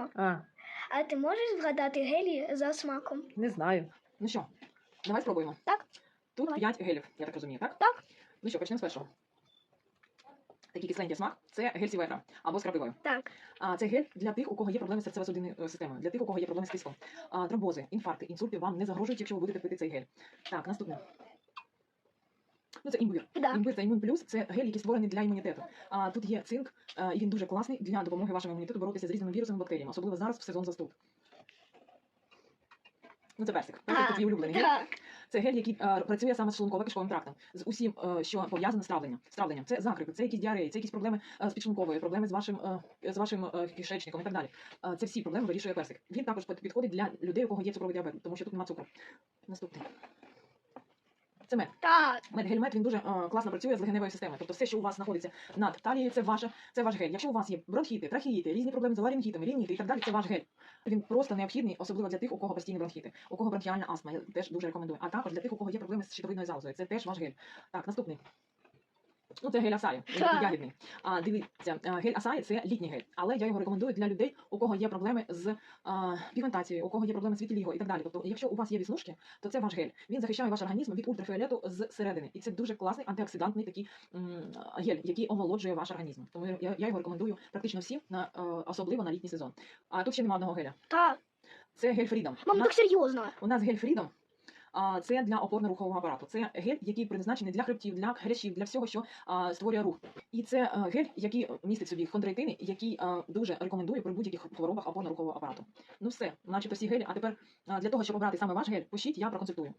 Мамо, А, а ти можеш згадати гелі за смаком? не знаю. Ну що, давай спробуємо. Так. Тут Давай. 5 гелів, я так розумію, так? Так. Ну що, почнемо з першого. Такий кисленький смак це гель сівера або з крапивою. Так. А це гель для тих, у кого є проблеми з серцево-судинною е, системою, для тих, у кого є проблеми з тиском. А, тромбози, інфаркти, інсульти вам не загрожують, якщо ви будете пити цей гель. Так, наступне. Ну, це імбир. Да. Імбир це імун плюс, це гель, який створений для імунітету. А тут є цинк, е, і він дуже класний для допомоги вашому імунітету боротися з різними вірусами, бактеріями, особливо зараз в сезон застуд. Ну, це персик. Персик це твій улюблений гель. Так. Це гель, який е, працює саме з шлунково-кишковим трактом, з усім, е, що пов'язане з травленням. З травленням. Це закрипи, це якісь діареї, це якісь проблеми е, з підшлунковою, проблеми з вашим, е, з вашим е, кишечником і так далі. Е, це всі проблеми вирішує персик. Він також підходить для людей, у кого є цукровий діабет, тому що тут немає цукру. Наступний. Це мед. Так. Медгельмет він дуже е, класно працює з легеневою системою. Тобто все, що у вас знаходиться над талією, це ваша, це ваш гель. Якщо у вас є бронхіти, трахеїти, різні проблеми з ларінгітами, рініти і так далі, це ваш гель. Він просто необхідний, особливо для тих, у кого постійні бронхіти, у кого бронхіальна астма, я теж дуже рекомендую. А також для тих, у кого є проблеми з щитовидною залозою. Це теж ваш гель. Так, наступний. Ну, це гель Асаї, ягідний. А, дивіться, гель Асаї це літній гель, але я його рекомендую для людей, у кого є проблеми з а, пігментацією, у кого є проблеми з вітіліго і так далі. Тобто, якщо у вас є віснушки, то це ваш гель. Він захищає ваш організм від ультрафіолету з середини. І це дуже класний антиоксидантний такий м, гель, який омолоджує ваш організм. Тому я, я його рекомендую практично всім, на, е, особливо на літній сезон. А тут ще немає одного геля. Так. Це гель Freedom. Мам, так серйозно. у нас гель Freedom. Це для опорно-рухового апарату. Це гель, який призначений для хребтів, для хрящів, для всього, що створює рух. І це гель, який містить собі хондроїтини, який дуже рекомендую при будь-яких хворобах опорно-рухового апарату. Ну все, начебто всі гелі. А тепер для того, щоб обрати саме ваш гель, пишіть, я проконсультую.